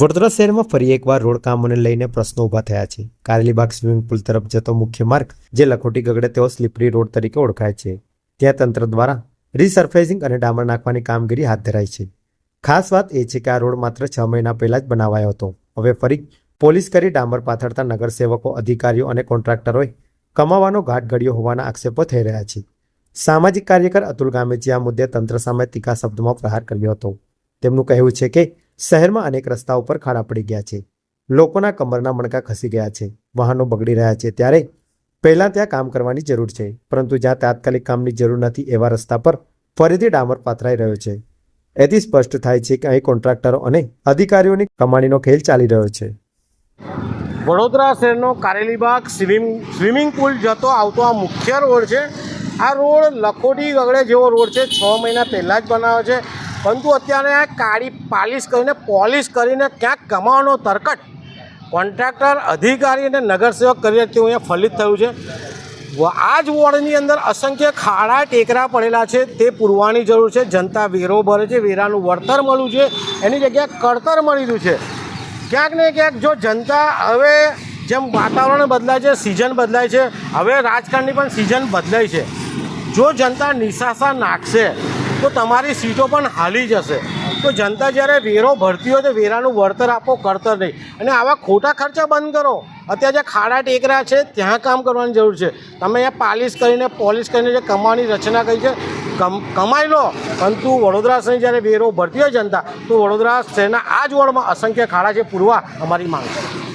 વડોદરા શહેરમાં ફરી એકવાર રોડ કામોને લઈને પ્રશ્નો ઊભા થયા છે. કારેલીબાગ સ્વિમિંગ પુલ તરફ જતો મુખ્ય માર્ગ, જે લખોટી ગગડે તેઓ સ્લીપરી રોડ તરીકે ઓળખાય છે. ત્યાં તંત્ર દ્વારા રીસર્ફેસિંગ અને ડામર નાખવાની કામગીરી હાથ ધરાઈ છે. ખાસ વાત એ છે કે આ રોડ માત્ર છ મહિના પહેલા જ બનાવાયો હતો. હવે ફરી પોલીસ કરી ડામર પાથરતા નગરસેવકો, અધિકારીઓ અને કોન્ટ્રાક્ટરોએ કમાવાનો ઘાટ ઘડ્યો હોવાના આક્ષેપો થઈ રહ્યા છે. સામાજિક કાર્યકર અતુલ ગામેજી આ મુદ્દે તંત્ર સામે તીખા શબ્દમાં પ્રહાર કર્યો હતો. તેમનું કહેવું છે કે શહેરમાં અનેક રસ્તાઓ પર ખાડા પડી ગયા છે. લોકોના કમરના મણકા ખસી ગયા છે. વાહનો બગડી રહ્યા છે ત્યારે પહેલાં ત્યાં કામ કરવાની જરૂર છે. પરંતુ જ્યાં તાત્કાલિક કામની જરૂર નથી એવા રસ્તા પર ફરીથી ડામર પાથરાઈ રહ્યો છે. એથી સ્પષ્ટ થાય છે કે અહીં કોન્ટ્રાક્ટરો અને અધિકારીઓની કમાણીનો ખેલ ચાલી રહ્યો છે. વડોદરા શહેરનો કારેલીબાગ સ્વિમિંગ સ્વિમિંગ પુલ જતો આવતો આ મુખ્ય રોડ છે. આ રોડ લખોટી ગગડે જેવો રોડ છે. છ મહિના પહેલાં જ બનાવ્યો છે. પરંતુ અત્યારે આ કાળી પાલિશ કરીને, પોલિશ કરીને ક્યાંક કમાવાનો તરકટ કોન્ટ્રાક્ટર, અધિકારી અને નગરસેવક કરી તેવું અહીંયા ફલિત થયું છે. આ જ વોર્ડની અંદર અસંખ્ય ખાડા ટેકરા પડેલા છે. તે પૂરવાની જરૂર છે. જનતા વેરો ભરે છે. વેરાનું વળતર મળ્યું છે. એની જગ્યાએ કળતર મળી રહ્યું છે. ક્યાંક ને ક્યાંક જો જનતા હવે જેમ વાતાવરણ બદલાય છે, સિઝન બદલાય છે, હવે રાજકારણની પણ સિઝન બદલાય છે. જો જનતા નિશાસા નાખશે તો તમારી સીટો પણ હાલી જશે. તો જનતા જ્યારે વેરો ભરતી હોય તો વેરાનું વળતર આપો, કરતર નહીં. અને આવા ખોટા ખર્ચા બંધ કરો. અત્યારે જે ખાડા ટેકરા છે, ત્યાં કામ કરવાની જરૂર છે. તમે અહીંયા પાલિશ કરીને, પોલિશ કરીને જે કમાવાની રચના કરી છે, કમ, કમાઈ લો. પરંતુ વડોદરા શહેર જ્યારે વેરો ભરતી હોય જનતા, તો વડોદરા શહેરના આ જ વોર્ડમાં અસંખ્ય ખાડા છે. પૂરવા અમારી માંગ છે.